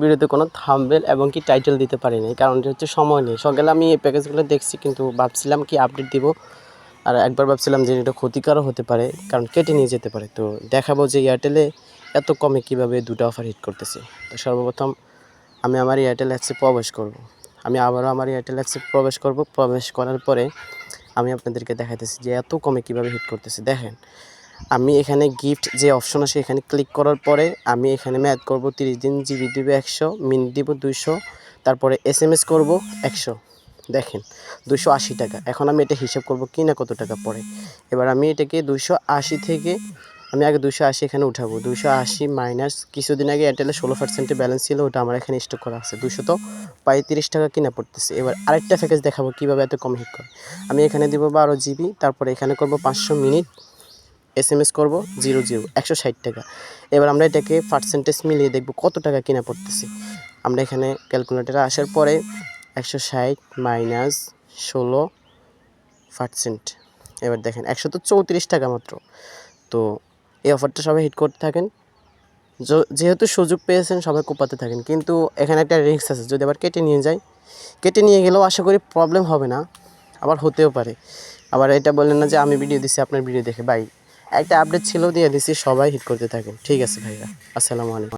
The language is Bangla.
ভিডিওতে কোনো থামবেল এবং কি টাইটেল দিতে পারি নাই কারণ এটা হচ্ছে সময় নেই। সকালে আমি এই প্যাকেজগুলো দেখছি, কিন্তু ভাবছিলাম কি আপডেট দিব। আর একবার ভাবছিলাম যে এটা ক্ষতিকারও হতে পারে, কারণ কেটে নিয়ে যেতে পারে। তো দেখাবো যে এয়ারটেলে এত কমে কীভাবে দুটো অফার হিট করতেছে। তো সর্বপ্রথম আমি আমার এয়ারটেল অ্যাপসে প্রবেশ করব। আমি আবারও আমার এয়ারটেল অ্যাপসে প্রবেশ করব। প্রবেশ করার পরে আমি আপনাদেরকে দেখাইতেছি যে এত কমে কীভাবে হিট করতেছে। দেখেন আমি এখানে গিফট যে অপশন আছে এখানে ক্লিক করার পরে আমি এখানে ম্যাথ করব তিরিশ দিন জিবি দিব একশো মিনিট দিব দুইশো, তারপরে এস এম এস করব একশো। দেখেন দুশো আশি টাকা। এখন আমি এটা হিসাব করব কি না কত টাকা পড়ে। এবার আমি এটাকে দুশো আশি থেকে আমি আগে দুশো আশি এখানে উঠাবো। দুশো আশি মাইনাস কিছুদিন আগে এয়ারটেলে ষোলো পার্সেন্টের ব্যালেন্স ছিল, ওটা আমার এখানে স্টক করা আছে। দুশো তো পঁয়ত্রিশ টাকা কিনা পড়তেছে। এবার আরেকটা প্যাকেজ দেখাবো কীভাবে এত কম হিট করে। আমি এখানে দিব বারো জিবি তারপরে এখানে করব পাঁচশো মিনিট এস এম এস করব, জিরো জিরো, একশো ষাট টাকা। এবার আমরা এটাকে পার্সেন্টেজ মিলিয়ে দেখব কত টাকা কিনা পড়তেছে। আমরা এখানে ক্যালকুলেটারে আসার পরে একশো ষাট মাইনাস ষোলো পার্সেন্ট এবার দেখেন, একশো তো চৌত্রিশ টাকা মাত্র। তো এই অফারটা সবাই হিট করতে থাকেন। যেহেতু সুযোগ পেয়েছেন, সবাই কোপাতে থাকেন। কিন্তু এখানে একটা রিস্ক আছে, যদি আবার কেটে নিয়ে যায়, কেটে নিয়ে গেলেও আশা করি প্রবলেম হবে না, আবার হতেও পারে। আবার এটা বললেন না যে, আমি ভিডিও দিছি, আপনার ভিডিও দেখে, ভাই। একটা আপডেট ছিল দিয়ে দিছি সবাই হিট করতে থাকেন। ঠিক আছে ভাইয়া আসসালামু আলাইকুম।